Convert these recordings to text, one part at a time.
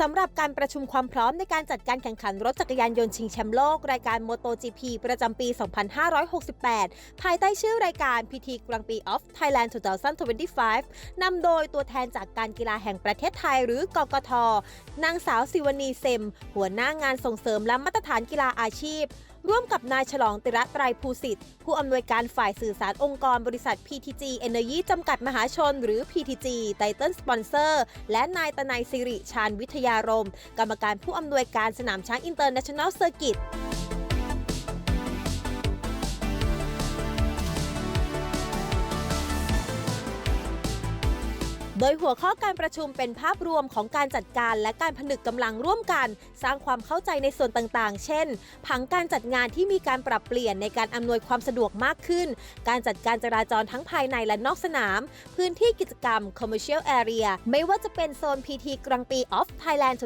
สำหรับการประชุมความพร้อมในการจัดการแข่งขันรถจักรยานยนต์ชิงแชมป์โลก รายการ MotoGP ประจำปี 2568 ภายใต้ชื่อรายการ PT กลางปี of Thailand 2025 นำโดยตัวแทนจากการกีฬาแห่งประเทศไทยหรือกกท นางสาวสิวณีเซม หัวหน้างานส่งเสริมและมาตรฐานกีฬาอาชีพ ร่วมกับนายฉลองติระไตรภูสิทธิ์ ผู้อำนวยการฝ่ายสื่อสารองค์กรบริษัท PTG Energy จำกัดมหาชน หรือ PTG ไตเติลสปอนเซอร์ และนายตนายสิริชาญวิทยารม กรรมการผู้อำนวยการสนามช้างอินเตอร์เนชั่นแนลเซอร์กิต โดยหัวข้อการประชุมเป็นภาพรวมของการจัดการและการผนึกกำลังร่วมกัน สร้างความเข้าใจในส่วนต่างๆ เช่น ผังการจัดงานที่มีการปรับเปลี่ยนในการอำนวยความสะดวกมากขึ้น การจัดการจราจรทั้งภายในและนอกสนาม พื้นที่กิจกรรม commercial area ไม่ว่าจะเป็นโซน PT กลางปี of Thailand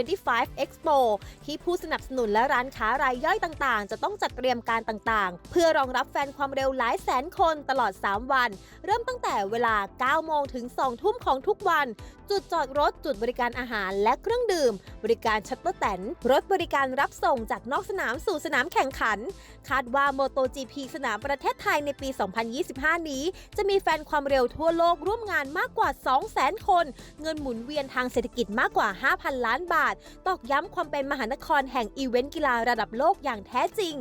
2025 Expo ที่ผู้สนับสนุนและร้านค้ารายย่อยต่างๆ จะต้องจัดเตรียมการต่างๆ เพื่อรองรับแฟนความเร็วหลายแสนคนตลอด 3 วัน เริ่มตั้งแต่เวลา 9 โมงถึง 2 ทุ่มของทุกวัน จุดจอดรถจุดบริการอาหารและเครื่องดื่ม บริการชัตเตอร์แตนรถบริการรับส่งจากนอกสนามสู่สนามแข่งขัน คาดว่า MotoGP สนามประเทศไทยในปี 2025 นี้ จะมีแฟนความเร็วทั่วโลกร่วมงานมากกว่า 200,000 คน เงินหมุนเวียนทางเศรษฐกิจมากกว่า 5,000 ล้านบาท ตอกย้ำความเป็นมหานครแห่งอีเวนต์กีฬาระดับโลกอย่างแท้จริง